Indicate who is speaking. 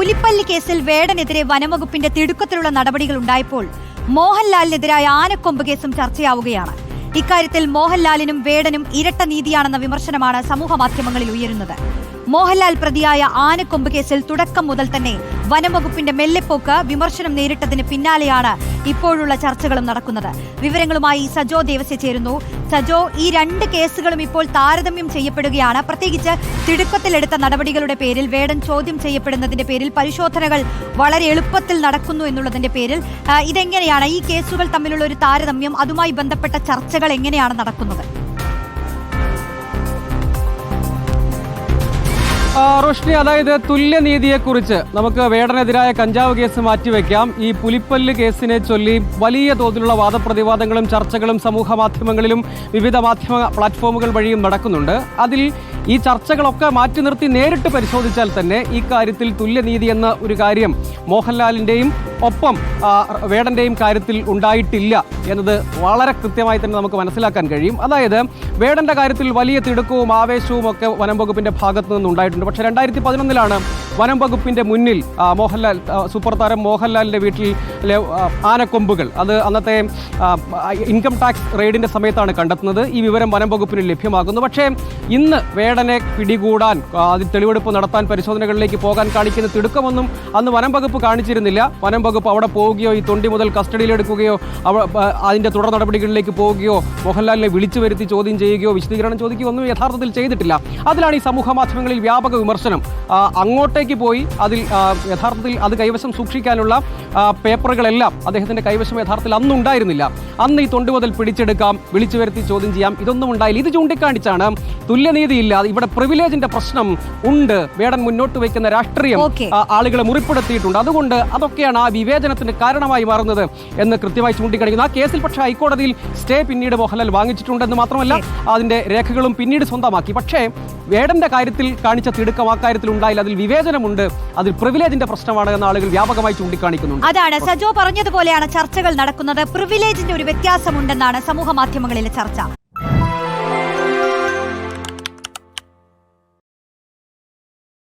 Speaker 1: പുലിപ്പല്ലി കേസിൽ വേടനെതിരെ വനംവകുപ്പിന്റെ തിടുക്കത്തിലുള്ള നടപടികൾ ഉണ്ടായപ്പോൾ മോഹൻലാലിനെതിരായ ആനക്കൊമ്പ് കേസും ചർച്ചയാവുകയാണ്. ഇക്കാര്യത്തിൽ മോഹൻലാലിനും വേടനും ഇരട്ട നീതിയാണെന്ന വിമർശനമാണ് സമൂഹ മാധ്യമങ്ങളിൽ ഉയരുന്നത്. മോഹൻലാൽ പ്രതിയായ ആനക്കൊമ്പ് കേസിൽ തുടക്കം മുതൽ തന്നെ വനംവകുപ്പിന്റെ മെല്ലെപ്പോക്ക് വിമർശനം നേരിട്ടതിന് പിന്നാലെയാണ് ഇപ്പോഴുള്ള ചർച്ചകളും നടക്കുന്നത്. വിവരങ്ങളുമായി സജോ ദേവസ്യ ചേരുന്നു. സജോ ഈ രണ്ട് കേസുകളും ഇപ്പോൾ താരതമ്യം ചെയ്യപ്പെടുകയാണ്. പ്രത്യേകിച്ച് തിടുക്കത്തിലെടുത്ത നടപടികളുടെ പേരിൽ വേടൻ ചോദ്യം ചെയ്യപ്പെടുന്നതിന്റെ പേരിൽ പരിശോധനകൾ വളരെ എളുപ്പത്തിൽ നടക്കുന്നു എന്നുള്ളതിന്റെ പേരിൽ ഇതെങ്ങനെയാണ്? ഈ കേസുകൾ തമ്മിലുള്ള ഒരു താരതമ്യം അതുമായി ബന്ധപ്പെട്ട ചർച്ചകൾ എങ്ങനെയാണ് നടക്കുന്നത്?
Speaker 2: റോഷ്നി അതായത് തുല്യനീതിയെക്കുറിച്ച് നമുക്ക് വേടനെതിരായ കഞ്ചാവ് കേസ് മാറ്റിവെക്കാം. ഈ പുലിപ്പല്ല് കേസിനെ ചൊല്ലി വലിയ തോതിലുള്ള വാദപ്രതിവാദങ്ങളും ചർച്ചകളും സമൂഹ മാധ്യമങ്ങളിലും വിവിധ മാധ്യമ പ്ലാറ്റ്ഫോമുകൾ വഴിയും നടക്കുന്നുണ്ട്. അതിൽ ഈ ചർച്ചകളൊക്കെ മാറ്റി നിർത്തി നേരിട്ട് പരിശോധിച്ചാൽ തന്നെ ഈ കാര്യത്തിൽ തുല്യനീതി എന്ന ഒരു കാര്യം മോഹൻലാലിന്റെയും ഒപ്പം വേടന്റെയും കാര്യത്തിൽ ഉണ്ടായിട്ടില്ല എന്നത് വളരെ കൃത്യമായി തന്നെ നമുക്ക് മനസ്സിലാക്കാൻ കഴിയും. അതായത് വേടന്റെ കാര്യത്തിൽ വലിയ തിടുക്കവും ആവേശവും ഒക്കെ വനം വകുപ്പിന്റെ ഭാഗത്തു നിന്ന് ഉണ്ടായിട്ടുണ്ട് പക്ഷേ രണ്ടായിരത്തി പതിനൊന്നിലാണ് വനം വകുപ്പിന്റെ മുന്നിൽ മോഹൻലാൽ സൂപ്പർ താരം മോഹൻലാലിന്റെ വീട്ടിൽ ആനക്കൊമ്പുകൾ. അത് അന്നത്തെ ഇൻകം ടാക്സ് റെയ്ഡിന്റെ സമയത്താണ് കണ്ടെത്തുന്നത്. ഈ വിവരം വനം വകുപ്പിന് ലഭ്യമാകുന്നു. പക്ഷേ ഇന്ന് വേടനെ പിടികൂടാൻ അതിൽ തെളിവെടുപ്പ് നടത്താൻ പരിശോധനകളിലേക്ക് പോകാൻ കാണിക്കുന്ന തിടുക്കമൊന്നും അന്ന് വനം വകുപ്പ് കാണിച്ചിരുന്നില്ല. വനം വകുപ്പ് അവിടെ പോവുകയോ ഈ തൊണ്ടി മുതൽ കസ്റ്റഡിയിലെടുക്കുകയോ അതിന്റെ തുടർ നടപടികളിലേക്ക് പോവുകയോ മോഹൻലാലിനെ വിളിച്ചു വരുത്തി ചോദ്യം ചെയ്യുകയോ വിശദീകരണം ചോദിക്കുകയോ ഒന്നും യഥാർത്ഥത്തിൽ ചെയ്തിട്ടില്ല. അതിലാണ് ഈ സമൂഹ മാധ്യമങ്ങളിൽ വ്യാപക വിമർശനം. ആ, അങ്ങോട്ടേക്ക് പോയി അതിൽ യഥാർത്ഥത്തിൽ അത് കൈവശം സൂക്ഷിക്കാനുള്ള പേപ്പറുകളെല്ലാം അദ്ദേഹത്തിന്റെ കൈവശം യഥാർത്ഥത്തിൽ അന്ന് ഉണ്ടായിരുന്നില്ല അന്ന് ഈ തൊണ്ടി മുതൽ പിടിച്ചെടുക്കാം. വിളിച്ചു വരുത്തി ചോദ്യം ചെയ്യാം. ഇതൊന്നും ഉണ്ടായില്ല. ഇത് ചൂണ്ടിക്കാണിച്ചാണ് തുല്യനീതി ഇല്ലാതെ ഇവിടെ പ്രിവിലേജിന്റെ പ്രശ്നം ഉണ്ട്. വേടൻ മുന്നോട്ട് വയ്ക്കുന്ന രാഷ്ട്രീയം ആളുകളെ മുറിപ്പെടുത്തിയിട്ടുണ്ട്. അതുകൊണ്ട് അതൊക്കെയാണ് ആ വിവേചനത്തിന് കാരണമായി മാറുന്നത് എന്ന് കൃത്യമായി ചൂണ്ടിക്കാണിക്കുന്നു. ആ കേസിൽ പക്ഷേ ഹൈക്കോടതിയിൽ സ്റ്റേ പിന്നീട് മോഹൻലാൽ വാങ്ങിച്ചിട്ടുണ്ടെന്ന് മാത്രമല്ല അതിന്റെ രേഖകളും പിന്നീട് സ്വന്തമാക്കി. പക്ഷേ വേടന്റെ കാര്യത്തിൽ കാണിച്ച തിടുക്കം ആ കാര്യത്തിൽ ഉണ്ടായില്ല. അതിൽ വിവേചനമുണ്ട്. അതിൽ പ്രിവിലേജിന്റെ പ്രശ്നമാണ് എന്ന് ആളുകൾ വ്യാപകമായി ചൂണ്ടിക്കാണിക്കുന്നുണ്ട്.
Speaker 1: അതാണ്. സജോ പറഞ്ഞതുപോലെയാണ് ചർച്ചകൾ നടക്കുന്നത്. പ്രിവിലേജിന്റെ ഒരു വ്യത്യാസമുണ്ടെന്നാണ് സമൂഹ മാധ്യമങ്ങളിലെ ചർച്ച.